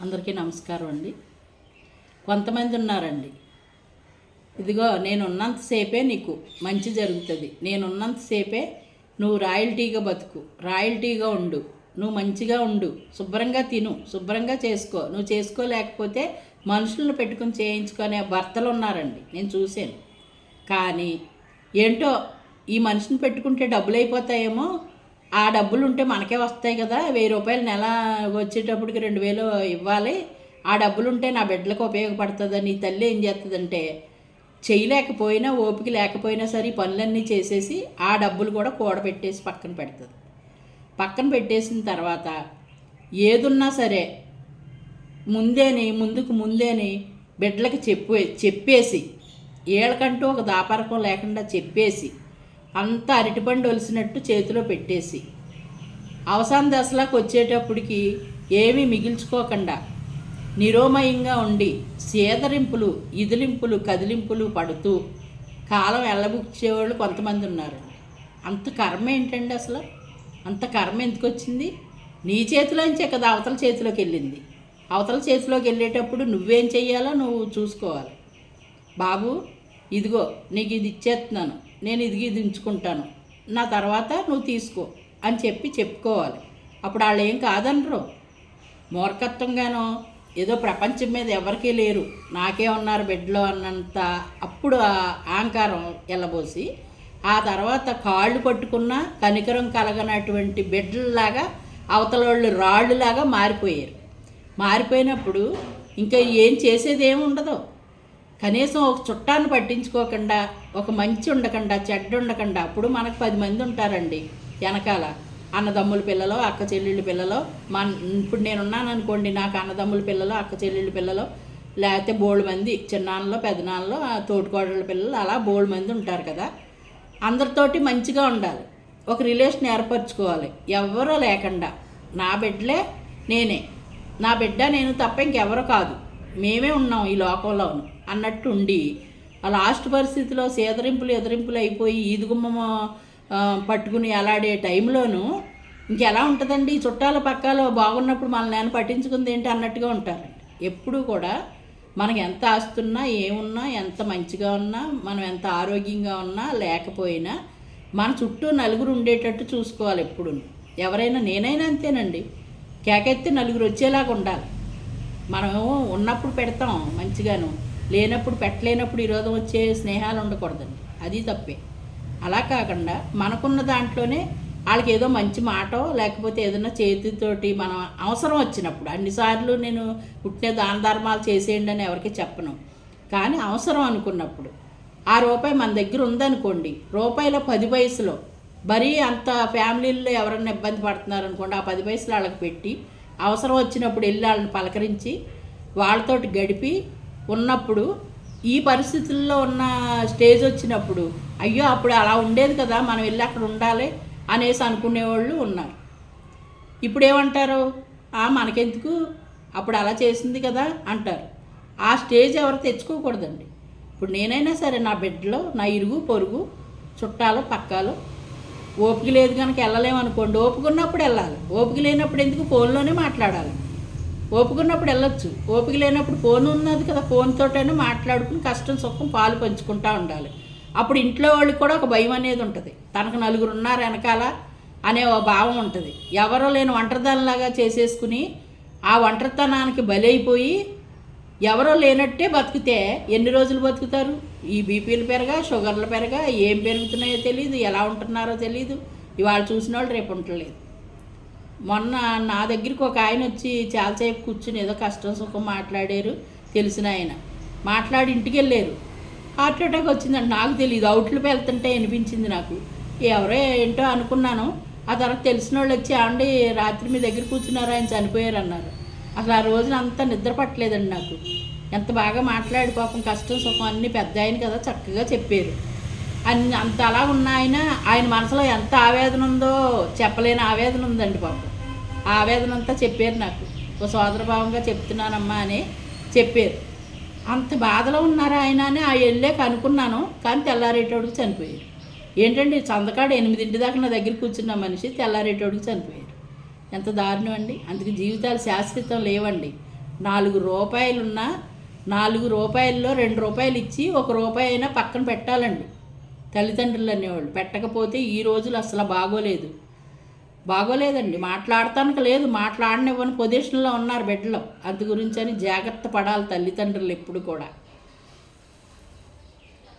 అందరికీ నమస్కారం అండి. కొంతమంది ఉన్నారండి. ఇదిగో నేను ఉన్నంతసేపే నీకు మంచి జరుగుతుంది. నేను ఉన్నంతసేపే నువ్వు రాయల్టీగా బతుకు. రాయల్టీగా ఉండు. నువ్వు మంచిగా ఉండు. శుభ్రంగా తిను. శుభ్రంగా చేసుకో. నువ్వు చేసుకోలేకపోతే మనుషులను పెట్టుకుని చేయించుకునే భర్తలు ఉన్నారండి. నేను చూశాను. కానీ ఏంటో ఈ మనిషిని పెట్టుకుంటే డబ్బులు అయిపోతాయేమో ఆ డబ్బులు ఉంటే మనకే వస్తాయి కదా. వెయ్యి రూపాయలు నెల వచ్చేటప్పటికి రెండు వేలు ఇవ్వాలి. ఆ డబ్బులు ఉంటే నా బిడ్డలకు ఉపయోగపడుతుందని ఈ తల్లి ఏం చేస్తుందంటే చేయలేకపోయినా ఓపిక లేకపోయినా సరే ఈ పనులన్నీ చేసేసి ఆ డబ్బులు కూడా కూడబెట్టేసి పక్కన పెడుతుంది. పక్కన పెట్టేసిన తర్వాత ఏదున్నా సరే ముందేని ముందుకు ముందేని బిడ్డలకు చెప్పే చెప్పేసి వీళ్ళకంటూ ఒక దాపరకం లేకుండా చెప్పేసి అంత అరటిపండు ఒలిసినట్టు చేతిలో పెట్టేసి. అవసాన దశలోకి వచ్చేటప్పటికి ఏమీ మిగిల్చుకోకుండా. నిరోమయంగా ఉండి సేదరింపులు ఇదిలింపులు కదిలింపులు పడుతూ కాలం ఎల్లబుచ్చేవాళ్ళు కొంతమంది ఉన్నారు. అంత కర్మ ఏంటండి అసలు? అంత కర్మ ఎందుకు వచ్చింది? నీ చేతిలోంచే కదా అవతల చేతిలోకి వెళ్ళింది. అవతల చేతిలోకి వెళ్ళేటప్పుడు నువ్వేం చెయ్యాలో నువ్వు చూసుకోవాలి. బాబు ఇదిగో నీకు ఇది ఇచ్చేస్తున్నాను. నేను ఇదిగి దించుకుంటాను నా తర్వాత నువ్వు తీసుకో అని చెప్పి చెప్పుకోవాలి. అప్పుడు వాళ్ళు ఏం కాదనరు. మూర్ఖత్వంగానో ఏదో ప్రపంచం మీద ఎవరికీ లేరు. నాకే ఉన్నారు బెడ్లో అన్నంత అప్పుడు ఆ అహంకారం ఎల్లబోసి ఆ తర్వాత కాళ్ళు పట్టుకున్న కనికరం కలగనటువంటి బెడ్లలాగా అవతలోళ్ళు రాళ్ళులాగా మారిపోయారు. మారిపోయినప్పుడు ఇంకా ఏం చేసేది ఏమి ఉండదు కనీసం ఒక చుట్టాన్ని పట్టించుకోకుండా ఒక మంచి ఉండకుండా చెడ్డ ఉండకుండా అప్పుడు మనకు పది మంది ఉంటారండి వెనకాల. అన్నదమ్ముల పిల్లలు అక్క చెల్లెళ్ళ పిల్లలు మన ఇప్పుడు నేను ఉన్నాను అనుకోండి నాకు అన్నదమ్ముల పిల్లలు అక్క చెల్లెళ్ళ పిల్లలు లేకపోతే బోల్డ్ మంది చిన్నాన్నలో పెదనాన్నలో తోటికోడళ్ళ పిల్లలు అలా బోల్డ్ మంది ఉంటారు కదా. అందరితోటి మంచిగా ఉండాలి. ఒక రిలేషన్ ఏర్పరచుకోవాలి. ఎవరో లేకుండా. నా బిడ్డలే నేనే. నా బిడ్డ నేను తప్ప ఇంకెవరో కాదు. మేమే ఉన్నాం ఈ లోకంలో అన్నట్టుండి ఆ లాస్ట్ పరిస్థితిలో సేదరింపులు ఎదిరింపులు అయిపోయి ఈదుగుమ్మ పట్టుకుని అలాడే టైంలోనూ ఇంకెలా ఉంటుందండి? చుట్టాల పక్కాలో బాగున్నప్పుడు మనల్ని నేను పట్టించుకుంది ఏంటి అన్నట్టుగా ఉంటారండి. ఎప్పుడూ కూడా మనకి ఎంత ఆస్తున్నా ఏమున్నా ఎంత మంచిగా ఉన్నా మనం ఎంత ఆరోగ్యంగా ఉన్నా లేకపోయినా మన చుట్టూ నలుగురు ఉండేటట్టు చూసుకోవాలి ఎప్పుడు ఎవరైనా నేనైనా అంతేనండి. కేకెత్తి నలుగురు వచ్చేలాగా ఉండాలి. మనము ఉన్నప్పుడు పెడతాం మంచిగాను. లేనప్పుడు పెట్టలేనప్పుడు ఈరోజు వచ్చే స్నేహాలు ఉండకూడదండి. అది తప్పే. అలా కాకుండా మనకున్న దాంట్లోనే వాళ్ళకి ఏదో మంచి మాటో లేకపోతే ఏదైనా చేతితోటి మనం అవసరం వచ్చినప్పుడు అన్నిసార్లు నేను పుట్టిన దాన ధర్మాలు చేసేయండి అని ఎవరికి చెప్పను. కానీ అవసరం అనుకున్నప్పుడు ఆ రూపాయి మన దగ్గర ఉందనుకోండి రూపాయిలో పది పైసలు మరీ అంత ఫ్యామిలీల్లో ఎవరైనా ఇబ్బంది పడుతున్నారు అనుకోండి ఆ పది పైసలు వాళ్ళకి పెట్టి అవసరం వచ్చినప్పుడు వెళ్ళి వాళ్ళని పలకరించి వాళ్ళతోటి గడిపి ఉన్నప్పుడు ఈ పరిస్థితుల్లో ఉన్న స్టేజ్ వచ్చినప్పుడు అయ్యో అప్పుడు అలా ఉండేది కదా మనం వెళ్ళి అక్కడ ఉండాలి అనేసి అనుకునేవాళ్ళు ఉన్నారు. ఇప్పుడు ఏమంటారు ఆ మనకెందుకు? అప్పుడు అలా చేసింది కదా అంటారు. ఆ స్టేజ్ ఎవరు తెచ్చుకోకూడదండి. ఇప్పుడు నేనైనా సరే నా బిడ్డలో నా ఇరుగు పొరుగు చుట్టాలు పక్కాలు ఓపిక లేదు కనుక వెళ్ళలేమనుకోండి ఓపిక ఉన్నప్పుడు వెళ్ళాలి. ఓపిక లేనప్పుడు ఎందుకు ఫోన్లోనే మాట్లాడాలి? ఓపుకున్నప్పుడు వెళ్ళొచ్చు. ఓపిక లేనప్పుడు ఫోన్ ఉన్నది కదా ఫోన్తోటైనా మాట్లాడుకుని కష్టం సుఖం పాలు పంచుకుంటూ ఉండాలి. అప్పుడు ఇంట్లో వాళ్ళకి కూడా ఒక భయం అనేది ఉంటుంది. తనకు నలుగురు ఉన్నారు వెనకాల అనే ఓ భావం ఉంటుంది. ఎవరో లేని ఒంటరితనంలాగా చేసేసుకుని ఆ ఒంటరితనానికి బలైపోయి ఎవరో లేనట్టే బతికితే ఎన్ని రోజులు బతుకుతారు? ఈ బీపీలు పెరగా షుగర్లు పెరగా ఏం పెరుగుతున్నాయో తెలియదు ఎలా ఉంటున్నారో తెలియదు ఇవాళ చూసిన వాళ్ళు రేపు ఉండలేదు మొన్న నా దగ్గరికి ఒక ఆయన వచ్చి చాలాసేపు కూర్చుని ఏదో కష్టం సుఖం మాట్లాడారు తెలిసిన ఆయన. మాట్లాడి ఇంటికి వెళ్ళారు. హార్ట్ అటాక్ వచ్చిందండి నాకు తెలియదు అవుట్లకు వెళ్తుంటే అనిపించింది నాకు. ఎవరో ఏంటో అనుకున్నాను. ఆ తర్వాత తెలిసిన వాళ్ళు వచ్చి ఆండి రాత్రి మీ దగ్గర కూర్చున్నారు ఆయన చనిపోయారు అన్నారు. అసలు ఆ రోజున అంతా నిద్ర పట్టలేదండి నాకు. ఎంత బాగా మాట్లాడి పాపం కష్టం సుఖం అన్నీ పెద్ద ఆయన కదా చక్కగా చెప్పారు. అన్ని అంత అలా ఉన్న ఆయన ఆయన మనసులో ఎంత ఆవేదన ఉందో చెప్పలేని ఆవేదన ఉందండి పాపం. ఆవేదన అంతా చెప్పారు నాకు. ఓ సోదరభావంగా చెప్తున్నానమ్మా అని చెప్పారు. అంత బాధలో ఉన్నారా ఆయన అని ఆ వెళ్ళాక అనుకున్నాను కానీ తెల్లారేటోడికి చనిపోయారు. ఏంటండి చందకాడ ఎనిమిదింటి దాకా నా దగ్గర కూర్చున్న మనిషి తెల్లారేటోడికి చనిపోయారు. ఎంత దారుణం అండి. అందుకే జీవితాలు శాశ్వతం లేవండి. నాలుగు రూపాయలున్నా నాలుగు రూపాయల్లో రెండు రూపాయలు ఇచ్చి ఒక రూపాయి అయినా పక్కన పెట్టాలండి. తల్లిదండ్రులు అనేవాళ్ళు పెట్టకపోతే ఈ రోజులు అసలు బాగోలేదు. బాగోలేదండి. మాట్లాడటానికి లేదు. మాట్లాడనివ్వని పొజిషన్లో ఉన్నారు బిడ్డలు. అందు గురించి అని జాగ్రత్త పడాలి తల్లిదండ్రులు ఎప్పుడు కూడా.